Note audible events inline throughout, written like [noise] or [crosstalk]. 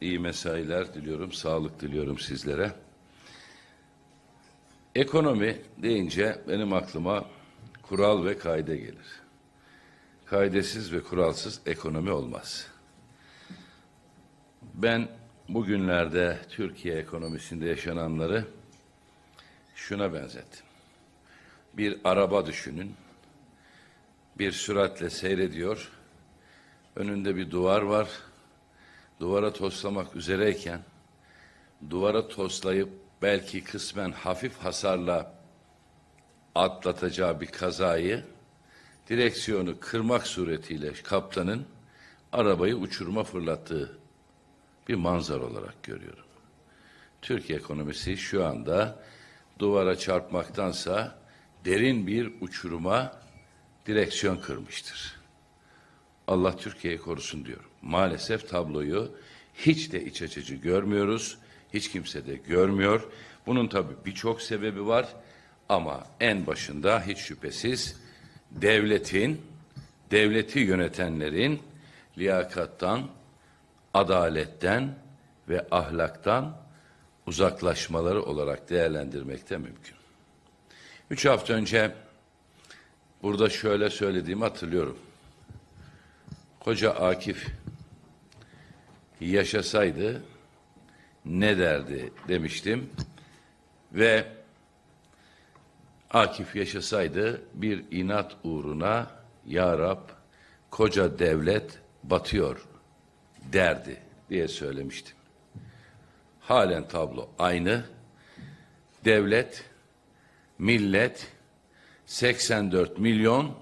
iyi mesailer diliyorum, sağlık diliyorum sizlere. Ekonomi deyince benim aklıma kural ve kaide gelir. Kaidesiz ve kuralsız ekonomi olmaz. Ben bugünlerde Türkiye ekonomisinde yaşananları şuna benzettim. Bir araba düşünün. Bir süratle seyrediyor. Önünde bir duvar var. Duvara toslamak üzereyken duvara toslayıp belki kısmen hafif hasarla atlatacağı bir kazayı direksiyonu kırmak suretiyle kaptanın arabayı uçuruma fırlattığı bir manzara olarak görüyorum. Türkiye ekonomisi şu anda duvara çarpmaktansa derin bir uçuruma direksiyon kırmıştır. Allah Türkiye'yi korusun diyorum. Maalesef tabloyu hiç de iç açıcı görmüyoruz. Hiç kimse de görmüyor. Bunun tabii birçok sebebi var. Ama en başında hiç şüphesiz devletin, devleti yönetenlerin liyakattan, adaletten ve ahlaktan uzaklaşmaları olarak değerlendirmekte mümkün. Üç hafta önce burada şöyle söylediğimi hatırlıyorum. Koca Akif yaşasaydı ne derdi demiştim ve Akif yaşasaydı bir inat uğruna Ya Rab koca devlet batıyor derdi diye söylemiştim. Halen tablo aynı. Devlet, millet 84 milyon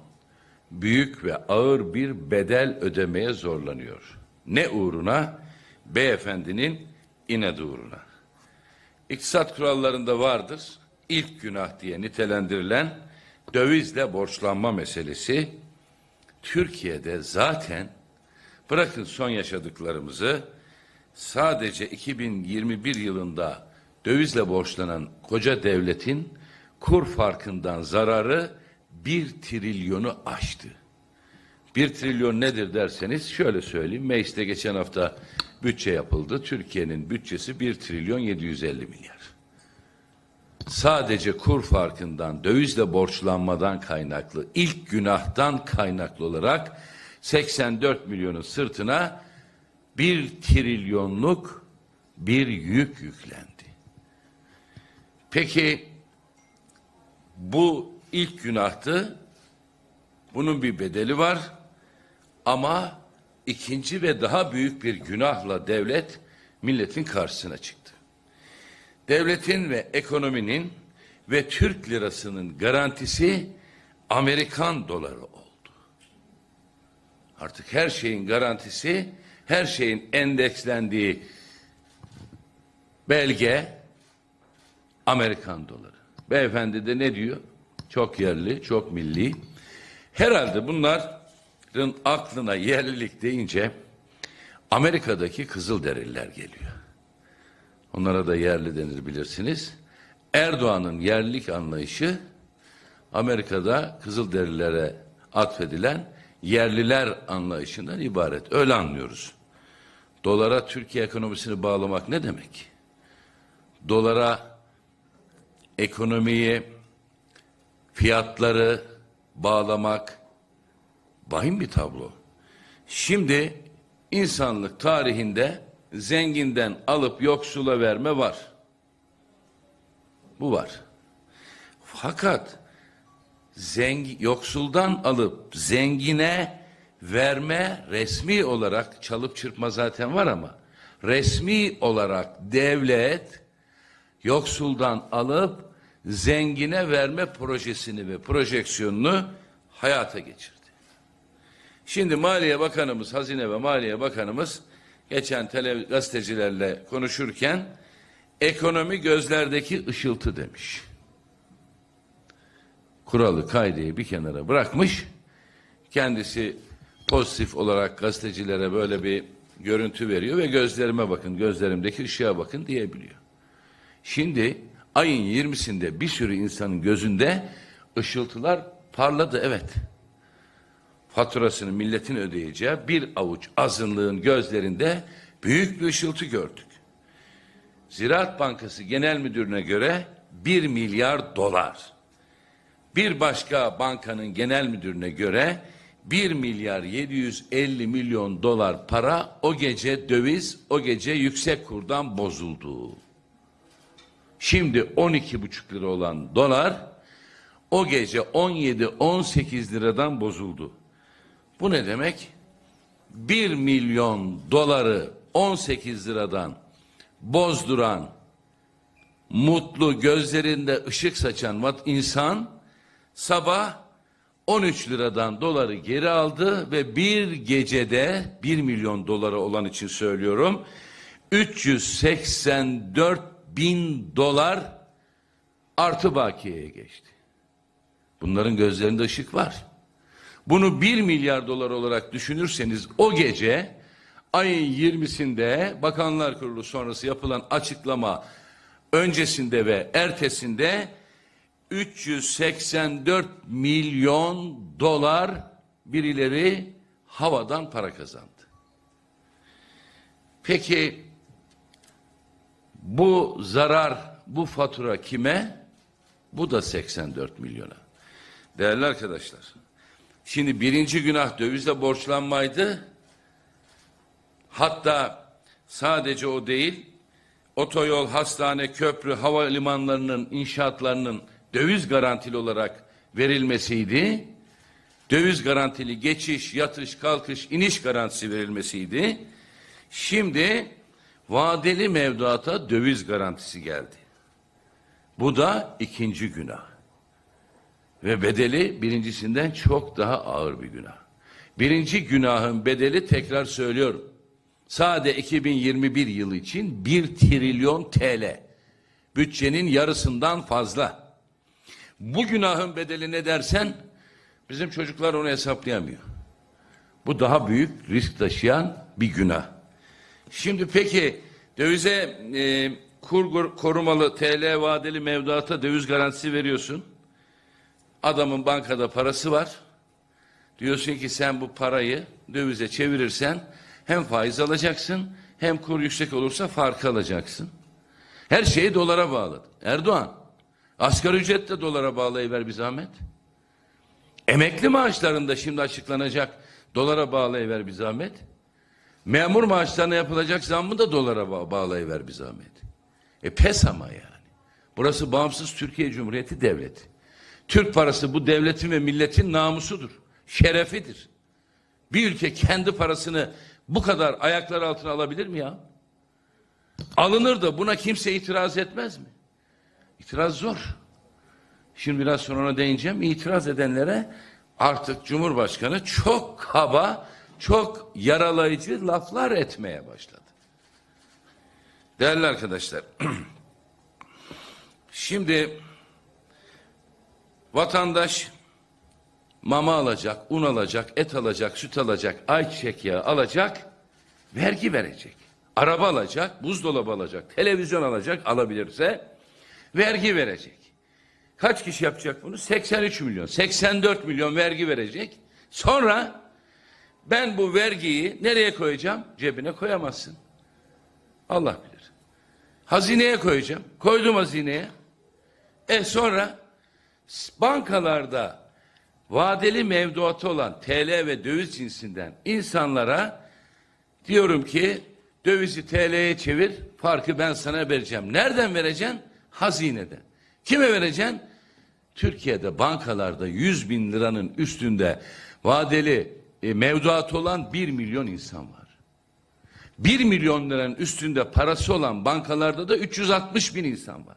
büyük ve ağır bir bedel ödemeye zorlanıyor. Ne uğruna? Beyefendinin inadı uğruna. İktisat kurallarında vardır. İlk günah diye nitelendirilen dövizle borçlanma meselesi Türkiye'de zaten bırakın son yaşadıklarımızı sadece 2021 yılında dövizle borçlanan koca devletin kur farkından zararı bir trilyonu aştı. Bir trilyon nedir derseniz şöyle söyleyeyim. Mecliste geçen hafta bütçe yapıldı. Türkiye'nin bütçesi 1 trilyon 750 milyar. Sadece kur farkından, dövizle borçlanmadan kaynaklı, ilk günahtan kaynaklı olarak 84 milyonun sırtına bir trilyonluk bir yük yüklendi. Peki bu ilk günahtı. Bunun bir bedeli var. Ama ikinci ve daha büyük bir günahla devlet milletin karşısına çıktı. Devletin ve ekonominin ve Türk lirasının garantisi Amerikan doları oldu. Artık her şeyin garantisi, her şeyin endekslendiği belge Amerikan doları. Beyefendi de ne diyor? Çok yerli, çok milli. Herhalde bunların aklına yerlilik deyince Amerika'daki Kızılderililer geliyor. Onlara da yerli denir bilirsiniz. Erdoğan'ın yerlilik anlayışı Amerika'da Kızılderililere atfedilen yerliler anlayışından ibaret. Öyle anlıyoruz. Dolara Türkiye ekonomisini bağlamak ne demek? Dolara ekonomiyi, fiyatları bağlamak vahim bir tablo. Şimdi insanlık tarihinde zenginden alıp yoksula verme var. Bu var. Fakat zengi, yoksuldan alıp zengine verme resmi olarak çalıp çırpma zaten var ama resmi olarak devlet yoksuldan alıp zengine verme projesini ve projeksiyonunu hayata geçirdi. Şimdi Maliye Bakanımız, Hazine ve Maliye Bakanımız geçen tele gazetecilerle konuşurken ekonomi gözlerdeki ışıltı demiş. Kuralı kaideyi bir kenara bırakmış. Kendisi pozitif olarak gazetecilere böyle bir görüntü veriyor ve gözlerime bakın, gözlerimdeki ışığa bakın diyebiliyor. Şimdi ayın 20'sinde bir sürü insanın gözünde ışıltılar parladı evet. Faturasını milletin ödeyeceği bir avuç azınlığın gözlerinde Büyük bir ışıltı gördük. Ziraat Bankası Genel Müdürü'ne göre 1 milyar dolar. Bir başka bankanın genel müdürüne göre 1 milyar 750 milyon dolar para o gece döviz o gece yüksek kurdan bozuldu. Şimdi 12,5 lira olan dolar o gece 17-18 liradan bozuldu. Bu ne demek? 1 milyon doları 18 liradan bozduran, mutlu, gözlerinde ışık saçan insan sabah 13 liradan doları geri aldı ve bir gecede 1 milyon dolara olan için söylüyorum 384 bin dolar artı bakiyeye geçti. Bunların gözlerinde ışık var. Bunu 1 milyar dolar olarak düşünürseniz o gece ayın 20'sinde Bakanlar Kurulu sonrası yapılan açıklama öncesinde ve ertesinde 384 milyon dolar birileri havadan para kazandı. Peki bu zarar, bu fatura kime? Bu da 84 milyona. Değerli arkadaşlar, şimdi birinci günah dövizle borçlanmaydı. Hatta sadece o değil, otoyol, hastane, köprü, havalimanlarının inşaatlarının döviz garantili olarak verilmesiydi. Döviz garantili geçiş, yatış, kalkış, iniş garantisi verilmesiydi. Şimdi vadeli mevduata döviz garantisi geldi. Bu da ikinci günah. Ve bedeli birincisinden çok daha ağır bir günah. Birinci günahın bedeli tekrar söylüyorum. Sade 2021 yılı için 1 trilyon TL. Bütçenin yarısından fazla. Bu günahın bedeli ne dersen bizim çocuklar onu hesaplayamıyor. Bu daha büyük risk taşıyan bir günah. Şimdi peki dövize e, kur korumalı TL vadeli mevduata döviz garantisi veriyorsun. Adamın bankada parası var. Diyorsun ki sen bu parayı dövize çevirirsen hem faiz alacaksın hem kur yüksek olursa farkı alacaksın. Her şeyi dolara bağladı. Erdoğan asgari ücret de dolara bağlayıver bir zahmet. Emekli maaşlarında şimdi açıklanacak dolara bağlayıver bir zahmet. Memur maaşlarına yapılacak zammı da dolara ba- bağlayıver bir zahmet. E pes ama yani. Burası bağımsız Türkiye Cumhuriyeti Devleti. Türk parası bu devletin ve milletin namusudur. Şerefidir. Bir ülke kendi parasını bu kadar ayaklar altına alabilir mi ya? Alınır da buna kimse itiraz etmez mi? İtiraz zor. Şimdi biraz sonra ona değineceğim. İtiraz edenlere artık Cumhurbaşkanı çok kaba, çok yaralayıcı laflar etmeye başladı. Değerli arkadaşlar, [clears throat] şimdi vatandaş mama alacak, un alacak, et alacak, süt alacak, ayçiçek yağı alacak, vergi verecek. Araba alacak, buzdolabı alacak, televizyon alacak, alabilirse vergi verecek. Kaç kişi yapacak bunu? 83 milyon, 84 milyon vergi verecek. Sonra ben bu vergiyi nereye koyacağım? Cebine koyamazsın. Allah bilir. Hazineye koyacağım. Koydum hazineye. E sonra bankalarda vadeli mevduatı olan TL ve döviz cinsinden insanlara diyorum ki dövizi TL'ye çevir farkı ben sana vereceğim. Nereden vereceksin? Hazineden. Kime vereceksin? Türkiye'de bankalarda 100 bin liranın üstünde vadeli e, mevduatı olan 1 milyon insan var. 1 milyon liranın üstünde parası olan bankalarda da 360 bin insan var.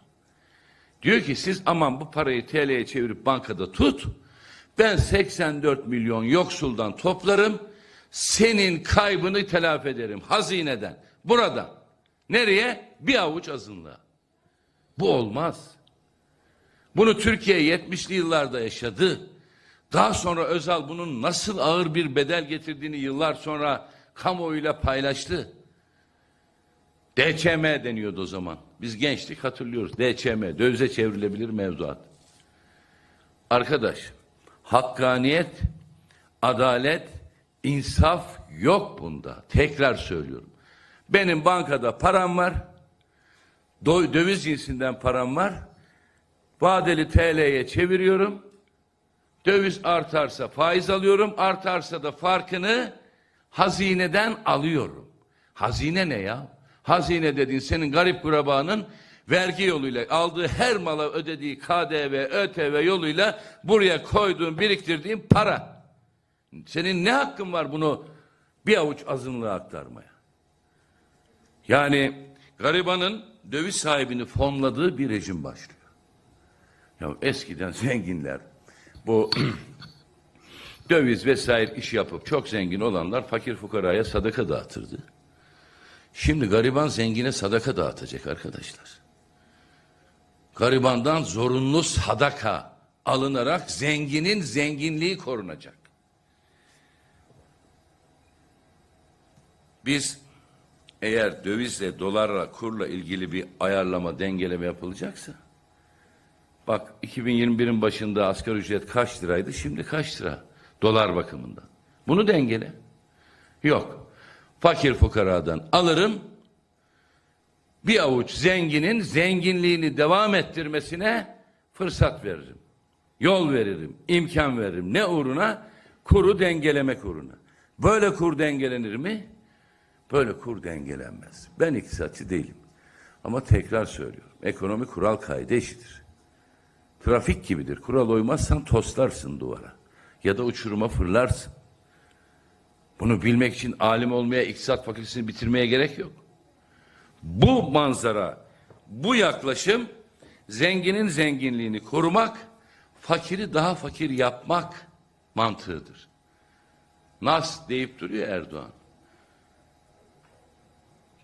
Diyor ki siz aman bu parayı TL'ye çevirip bankada tut. Ben 84 milyon yoksuldan toplarım. Senin kaybını telafi ederim hazineden. Buradan. Nereye? Bir avuç azınlığa. Bu olmaz. Bunu Türkiye 70'li yıllarda yaşadı. Daha sonra Özal bunun nasıl ağır bir bedel getirdiğini yıllar sonra kamuoyuyla paylaştı. DÇM deniyordu o zaman. Biz gençlik hatırlıyoruz. DÇM, dövize çevrilebilir mevduat. Arkadaş, hakkaniyet, adalet, insaf yok bunda. Tekrar söylüyorum. Benim bankada param var. Döviz cinsinden param var. Vadeli TL'ye çeviriyorum. Döviz artarsa faiz alıyorum, artarsa da farkını hazineden alıyorum. Hazine ne ya? Hazine dediğin senin garip kurabanın vergi yoluyla aldığı her mala ödediği KDV, ÖTV yoluyla buraya koyduğun, biriktirdiğin para. Senin ne hakkın var bunu bir avuç azınlığa aktarmaya? Yani garibanın döviz sahibini fonladığı bir rejim başlıyor. Ya eskiden zenginler bu [clears throat] döviz vesaire iş yapıp çok zengin olanlar fakir fukaraya sadaka dağıtırdı. Şimdi gariban zengine sadaka dağıtacak arkadaşlar. Garibandan zorunlu sadaka alınarak zenginin zenginliği korunacak. Biz eğer dövizle, dolarla, kurla ilgili bir ayarlama, dengeleme yapılacaksa Bak 2021'in başında asgari ücret kaç liraydı? Şimdi kaç lira? Dolar bakımından. Bunu dengele. Yok. Fakir fukaradan alırım. Bir avuç zenginin zenginliğini devam ettirmesine fırsat veririm. Yol veririm, imkan veririm. Ne uğruna? Kuru dengelemek uğruna. Böyle kur dengelenir mi? Böyle kur dengelenmez. Ben iktisatçı değilim. Ama tekrar söylüyorum. Ekonomi kural kaydı eşitir. Trafik gibidir. Kural uymazsan toslarsın duvara. Ya da uçuruma fırlarsın. Bunu bilmek için alim olmaya, iktisat fakültesini bitirmeye gerek yok. Bu manzara, bu yaklaşım zenginin zenginliğini korumak, fakiri daha fakir yapmak mantığıdır. Nas deyip duruyor Erdoğan.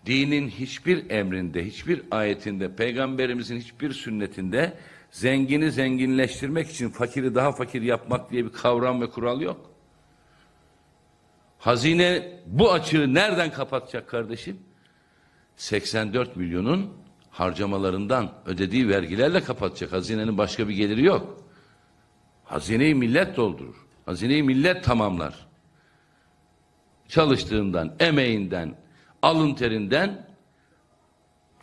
Dinin hiçbir emrinde, hiçbir ayetinde, peygamberimizin hiçbir sünnetinde zengini zenginleştirmek için fakiri daha fakir yapmak diye bir kavram ve kural yok. Hazine bu açığı nereden kapatacak kardeşim? 84 milyonun harcamalarından ödediği vergilerle kapatacak. Hazinenin başka bir geliri yok. Hazineyi millet doldurur. Hazineyi millet tamamlar. Çalıştığından, emeğinden, alın terinden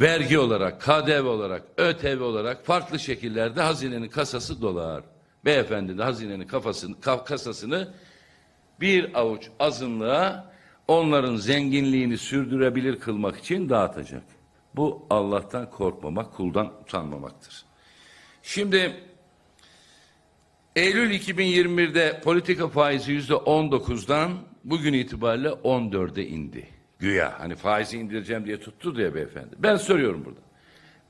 vergi olarak, KDV olarak, ÖTV olarak farklı şekillerde hazinenin kasası dolar. Beyefendi de hazinenin kafasını, ka- kasasını bir avuç azınlığa onların zenginliğini sürdürebilir kılmak için dağıtacak. Bu Allah'tan korkmamak, kuldan utanmamaktır. Şimdi Eylül 2021'de politika faizi yüzde 19'dan bugün itibariyle 14'e indi. Güya hani faizi indireceğim diye tuttu diye beyefendi. Ben soruyorum burada.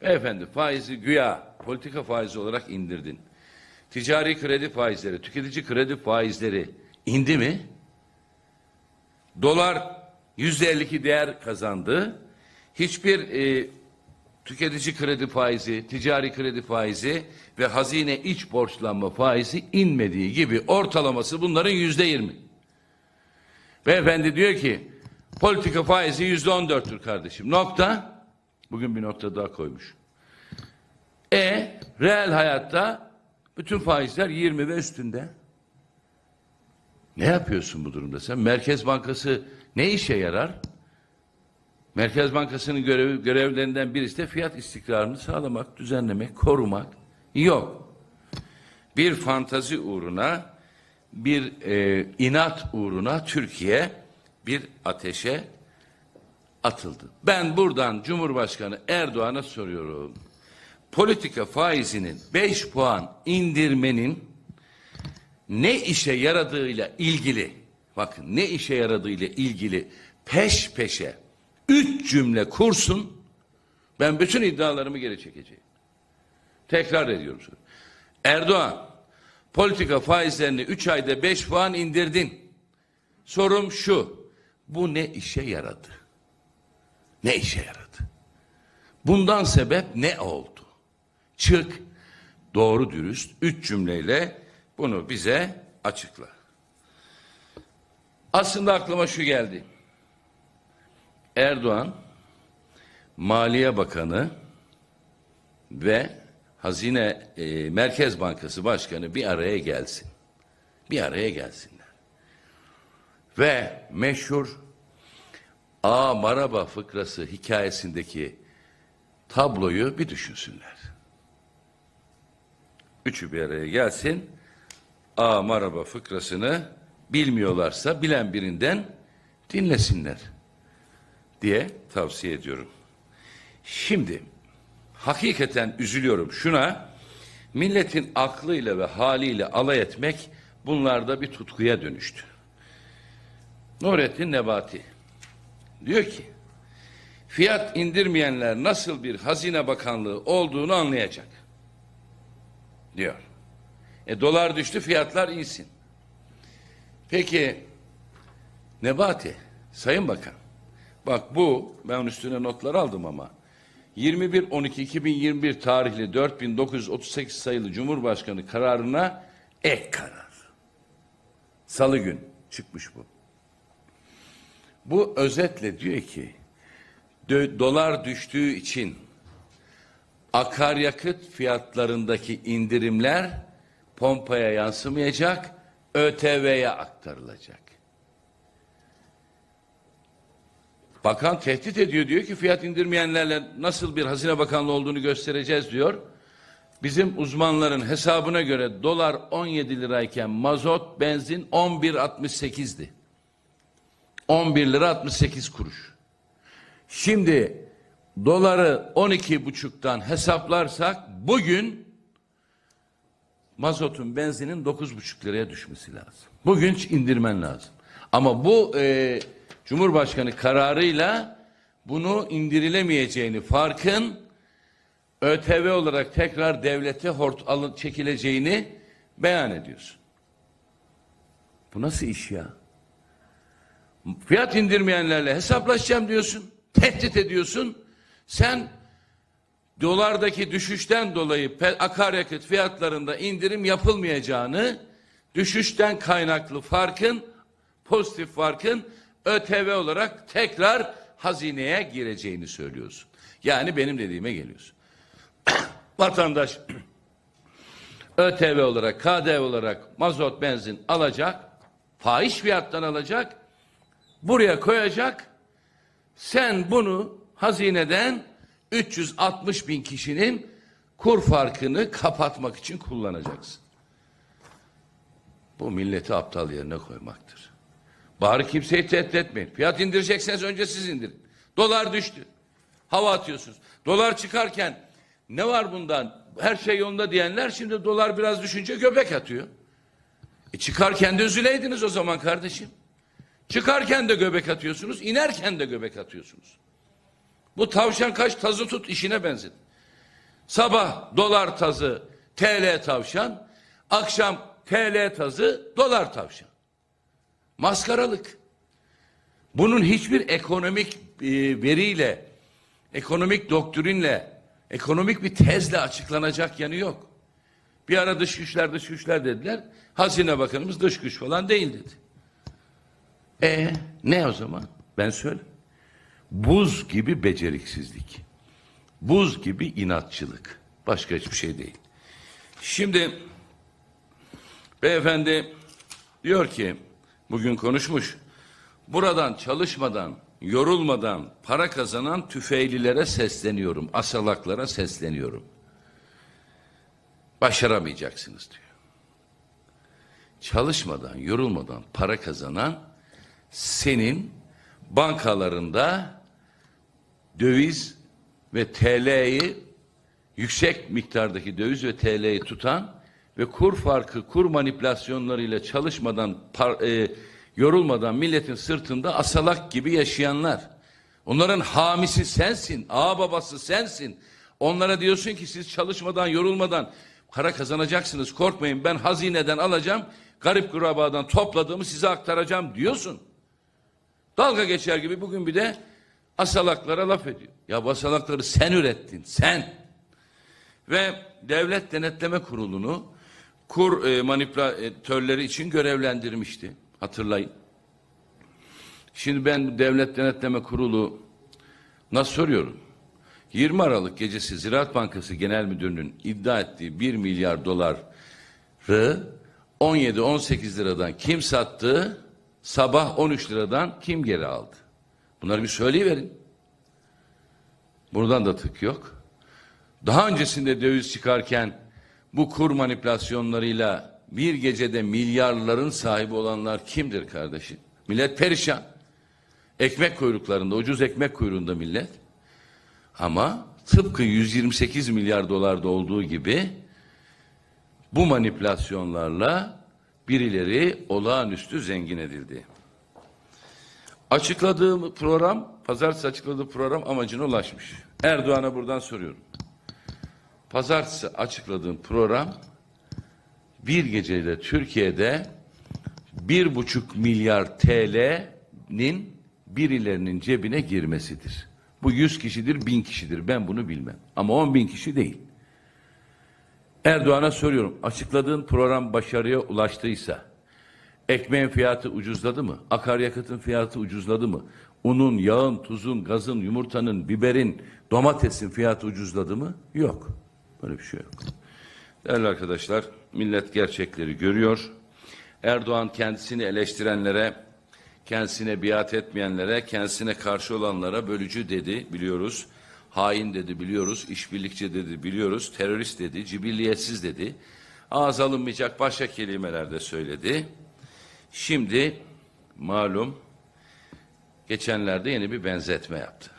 Beyefendi faizi güya politika faizi olarak indirdin. Ticari kredi faizleri, tüketici kredi faizleri indi mi? Dolar yüzde 52 değer kazandı. Hiçbir e, tüketici kredi faizi, ticari kredi faizi ve hazine iç borçlanma faizi inmediği gibi ortalaması bunların yüzde yirmi. Beyefendi diyor ki politika faizi yüzde on dörttür kardeşim. Nokta. Bugün bir nokta daha koymuş. E reel hayatta bütün faizler 20 ve üstünde. Ne yapıyorsun bu durumda sen? Merkez Bankası ne işe yarar? Merkez Bankası'nın görevi, görevlerinden birisi de fiyat istikrarını sağlamak, düzenlemek, korumak. Yok. Bir fantazi uğruna, bir e, inat uğruna Türkiye bir ateşe atıldı. Ben buradan Cumhurbaşkanı Erdoğan'a soruyorum. Politika faizinin 5 puan indirmenin ne işe yaradığıyla ilgili bakın ne işe yaradığıyla ilgili peş peşe üç cümle kursun ben bütün iddialarımı geri çekeceğim. Tekrar ediyorum. Erdoğan politika faizlerini 3 ayda 5 puan indirdin. Sorum şu. Bu ne işe yaradı? Ne işe yaradı? Bundan sebep ne oldu? Çık doğru dürüst üç cümleyle bunu bize açıkla. Aslında aklıma şu geldi. Erdoğan, Maliye Bakanı ve Hazine e, Merkez Bankası Başkanı bir araya gelsin. Bir araya gelsinler. Ve meşhur A Maraba fıkrası hikayesindeki tabloyu bir düşünsünler. Üçü bir araya gelsin. A Maraba fıkrasını bilmiyorlarsa bilen birinden dinlesinler diye tavsiye ediyorum. Şimdi hakikaten üzülüyorum şuna. Milletin aklıyla ve haliyle alay etmek bunlarda bir tutkuya dönüştü. Nurettin Nebati diyor ki fiyat indirmeyenler nasıl bir hazine bakanlığı olduğunu anlayacak diyor. E dolar düştü fiyatlar insin. Peki Nebati Sayın Bakan bak bu ben üstüne notlar aldım ama 21-12-2021 tarihli 4938 sayılı Cumhurbaşkanı kararına ek karar. Salı gün çıkmış bu. Bu özetle diyor ki dolar düştüğü için akaryakıt fiyatlarındaki indirimler pompaya yansımayacak, ÖTV'ye aktarılacak. Bakan tehdit ediyor diyor ki fiyat indirmeyenlerle nasıl bir hazine bakanlığı olduğunu göstereceğiz diyor. Bizim uzmanların hesabına göre dolar 17 lirayken mazot, benzin 11.68'di. 11 lira 68 kuruş. Şimdi doları 12 buçuktan hesaplarsak bugün mazotun benzinin 9,5 liraya düşmesi lazım. Bugün indirmen lazım. Ama bu e, Cumhurbaşkanı kararıyla bunu indirilemeyeceğini farkın ÖTV olarak tekrar devlete hort alın çekileceğini beyan ediyorsun. Bu nasıl iş ya? Fiyat indirmeyenlerle hesaplaşacağım diyorsun. Tehdit ediyorsun. Sen dolardaki düşüşten dolayı akaryakıt fiyatlarında indirim yapılmayacağını, düşüşten kaynaklı farkın, pozitif farkın ÖTV olarak tekrar hazineye gireceğini söylüyorsun. Yani benim dediğime geliyorsun. [coughs] Vatandaş [coughs] ÖTV olarak, KDV olarak mazot benzin alacak, fahiş fiyattan alacak, buraya koyacak, sen bunu hazineden 360 bin kişinin kur farkını kapatmak için kullanacaksın. Bu milleti aptal yerine koymaktır. Bari kimseyi tehdit etmeyin. Fiyat indirecekseniz önce siz indirin. Dolar düştü. Hava atıyorsunuz. Dolar çıkarken ne var bundan? Her şey yolunda diyenler şimdi dolar biraz düşünce göbek atıyor. E çıkarken de üzüleydiniz o zaman kardeşim. Çıkarken de göbek atıyorsunuz, inerken de göbek atıyorsunuz. Bu tavşan kaç tazı tut işine benzin. Sabah dolar tazı, TL tavşan, akşam TL tazı, dolar tavşan. Maskaralık. Bunun hiçbir ekonomik e, veriyle, ekonomik doktrinle, ekonomik bir tezle açıklanacak yanı yok. Bir ara dış güçler dış güçler dediler. Hazine Bakanımız dış güç falan değil dedi. E ne o zaman? Ben söyle. Buz gibi beceriksizlik. Buz gibi inatçılık. Başka hiçbir şey değil. Şimdi beyefendi diyor ki bugün konuşmuş. Buradan çalışmadan, yorulmadan para kazanan tüfeylilere sesleniyorum. Asalaklara sesleniyorum. Başaramayacaksınız diyor. Çalışmadan, yorulmadan para kazanan senin bankalarında döviz ve TL'yi yüksek miktardaki döviz ve TL'yi tutan ve kur farkı, kur manipülasyonlarıyla çalışmadan, par, e, yorulmadan milletin sırtında asalak gibi yaşayanlar. Onların hamisi sensin, ağa babası sensin. Onlara diyorsun ki siz çalışmadan, yorulmadan para kazanacaksınız. Korkmayın ben hazineden alacağım, garip kurabadan topladığımı size aktaracağım diyorsun. Dalga geçer gibi bugün bir de asalaklara laf ediyor. Ya bu asalakları sen ürettin, sen. Ve Devlet Denetleme Kurulu'nu kur e, manipülatörleri için görevlendirmişti. Hatırlayın. Şimdi ben Devlet Denetleme Kurulu nasıl soruyorum? 20 Aralık gecesi Ziraat Bankası Genel Müdürü'nün iddia ettiği 1 milyar doları 17-18 liradan kim sattı? Sabah 13 liradan kim geri aldı? Bunları bir söyleyiverin. Buradan da tık yok. Daha öncesinde döviz çıkarken bu kur manipülasyonlarıyla bir gecede milyarların sahibi olanlar kimdir kardeşim? Millet perişan. Ekmek kuyruklarında, ucuz ekmek kuyruğunda millet. Ama tıpkı 128 milyar dolarda olduğu gibi bu manipülasyonlarla birileri olağanüstü zengin edildi. Açıkladığı program, pazartesi açıkladığı program amacına ulaşmış. Erdoğan'a buradan soruyorum. Pazartesi açıkladığım program bir gecede Türkiye'de bir buçuk milyar TL'nin birilerinin cebine girmesidir. Bu yüz kişidir, bin kişidir. Ben bunu bilmem. Ama on bin kişi değil. Erdoğan'a soruyorum. Açıkladığın program başarıya ulaştıysa, ekmeğin fiyatı ucuzladı mı? Akaryakıtın fiyatı ucuzladı mı? Unun, yağın, tuzun, gazın, yumurtanın, biberin, domatesin fiyatı ucuzladı mı? Yok. Böyle bir şey yok. Değerli arkadaşlar, millet gerçekleri görüyor. Erdoğan kendisini eleştirenlere, kendisine biat etmeyenlere, kendisine karşı olanlara bölücü dedi biliyoruz. Hain dedi biliyoruz, işbirlikçi dedi biliyoruz, terörist dedi, cibilliyetsiz dedi. Ağız alınmayacak başka kelimeler de söyledi. Şimdi malum geçenlerde yeni bir benzetme yaptı.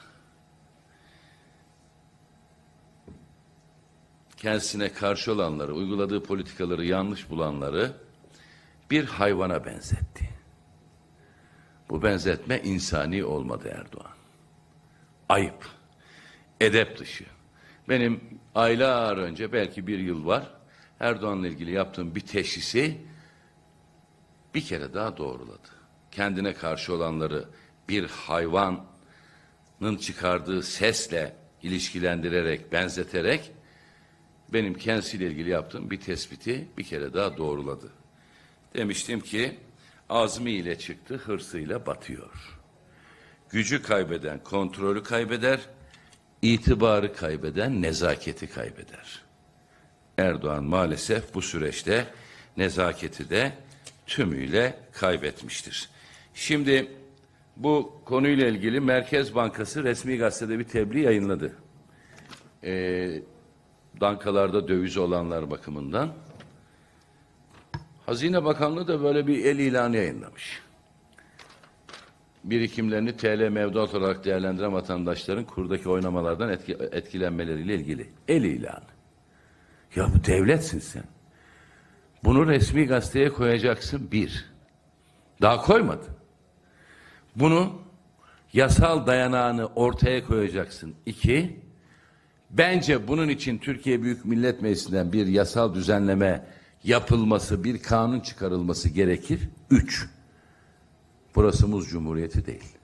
Kendisine karşı olanları, uyguladığı politikaları yanlış bulanları bir hayvana benzetti. Bu benzetme insani olmadı Erdoğan. Ayıp, edep dışı. Benim aylar önce belki bir yıl var Erdoğan'la ilgili yaptığım bir teşhisi bir kere daha doğruladı. Kendine karşı olanları bir hayvanın çıkardığı sesle ilişkilendirerek, benzeterek benim kendisiyle ilgili yaptığım bir tespiti bir kere daha doğruladı. Demiştim ki azmiyle çıktı, hırsıyla batıyor. Gücü kaybeden kontrolü kaybeder, itibarı kaybeden nezaketi kaybeder. Erdoğan maalesef bu süreçte nezaketi de tümüyle kaybetmiştir. Şimdi bu konuyla ilgili Merkez Bankası resmi gazetede bir tebliğ yayınladı. Ee, bankalarda döviz olanlar bakımından. Hazine Bakanlığı da böyle bir el ilanı yayınlamış. Birikimlerini TL mevduat olarak değerlendiren vatandaşların kurdaki oynamalardan etki, etkilenmeleriyle ilgili. El ilanı. Ya bu devletsin sen. Bunu resmi gazeteye koyacaksın bir. Daha koymadı. Bunu yasal dayanağını ortaya koyacaksın iki. Bence bunun için Türkiye Büyük Millet Meclisi'nden bir yasal düzenleme yapılması, bir kanun çıkarılması gerekir. Üç. Burası Muz Cumhuriyeti değil.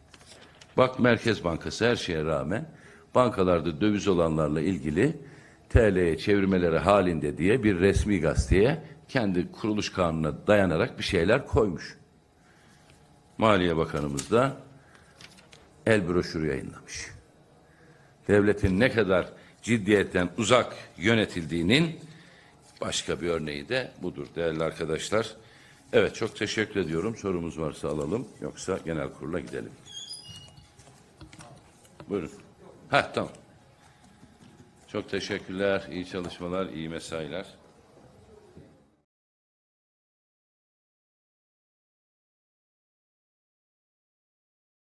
Bak Merkez Bankası her şeye rağmen bankalarda döviz olanlarla ilgili TL'ye çevirmeleri halinde diye bir resmi gazeteye kendi kuruluş kanununa dayanarak bir şeyler koymuş. Maliye Bakanımız da el broşürü yayınlamış. Devletin ne kadar ciddiyetten uzak yönetildiğinin başka bir örneği de budur değerli arkadaşlar. Evet çok teşekkür ediyorum. Sorumuz varsa alalım. Yoksa genel kurula gidelim. Buyurun. Ha tamam. Çok teşekkürler. İyi çalışmalar, iyi mesailer.